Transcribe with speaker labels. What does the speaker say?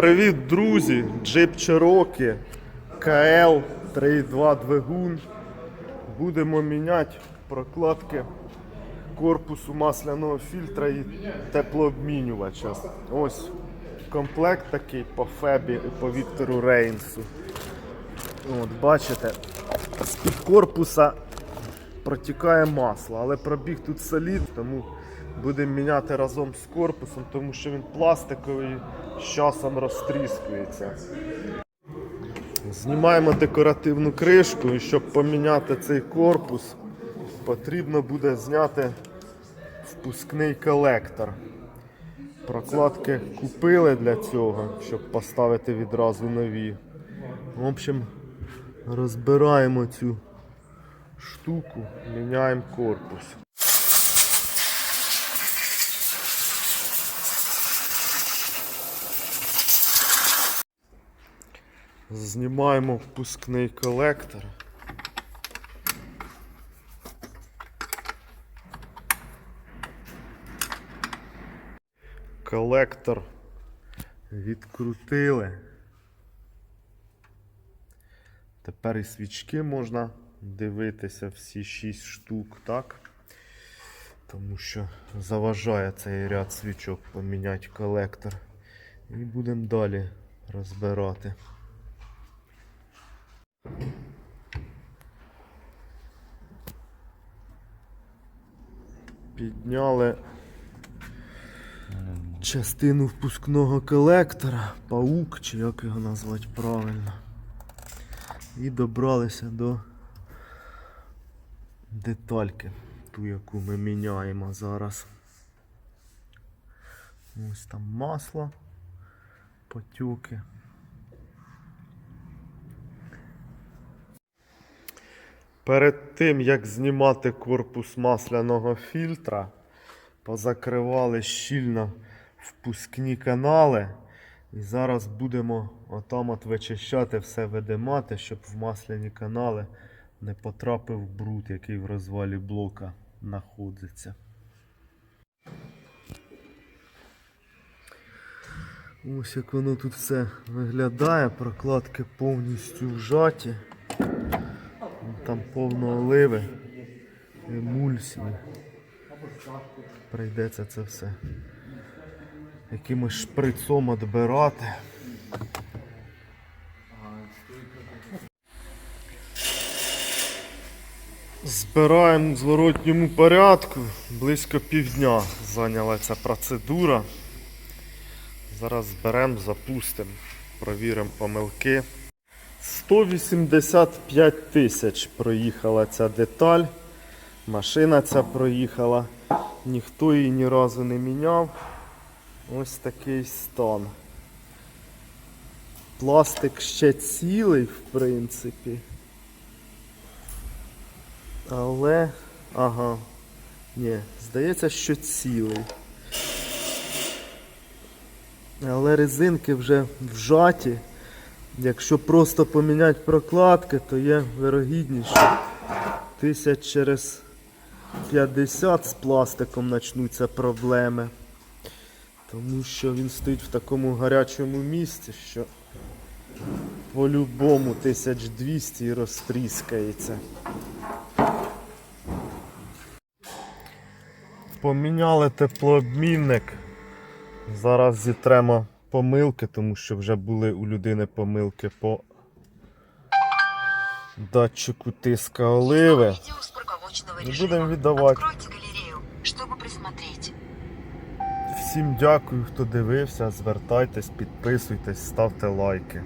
Speaker 1: Привіт, друзі! Джип Cherokee КЛ 3.2 двигун. Будемо міняти прокладки корпусу масляного фільтра і теплообмінювача. Ось комплект такий по Фебі і по Віктору Рейнсу. От, бачите, з-під корпуса протікає масло, але пробіг тут солід, тому будемо міняти разом з корпусом, тому що він пластиковий з часом розтріскується. Знімаємо декоративну кришку і щоб поміняти цей корпус, потрібно буде зняти впускний колектор. Прокладки купили для цього, щоб поставити відразу нові. В общем, розбираємо цю штуку, міняємо корпус. Знімаємо впускний колектор. Колектор відкрутили. Тепер і свічки можна дивитися всі 6 штук, так? Тому що заважає цей ряд свічок поміняти колектор. І будемо далі розбирати. Підняли частину впускного колектора, паук, чи як його назвати правильно. І добралися до детальки, ту, яку ми міняємо зараз. Ось там масло, потюки. Перед тим, як знімати корпус масляного фільтра, позакривали щільно впускні канали. І зараз будемо отам от вичищати все видимати, щоб в масляні канали не потрапив бруд, який в розвалі блока знаходиться. Ось як воно тут все виглядає, прокладки повністю вжаті. Там повно оливи, емульсії. Прийдеться це все якимось шприцом відбирати. Збираємо в зворотньому порядку. Близько півдня зайняла ця процедура. Зараз зберемо, запустимо, провіримо помилки. 185 тисяч проїхала ця деталь. Машина ця проїхала. Ніхто її ні разу не міняв. Ось такий стан. Пластик ще цілий, в принципі. Але. Ага. Ні, здається, що цілий. Але резинки вже вжаті. Якщо просто поміняти прокладки, то є вирогідність, що тисяч через 50 з пластиком почнуться проблеми. Тому що він стоїть в такому гарячому місці, що по-любому 1200 і розтріскається. Поміняли теплообмінник. Зараз зітремо помилки, тому що вже були у людини помилки по датчику тиска оливи. Не
Speaker 2: режима.
Speaker 1: будем видавать.
Speaker 2: Откройте галерею, чтобы присмотреть.
Speaker 1: Всім дякую, хто дивився. Звертайтесь, підписуйтесь, ставте лайки.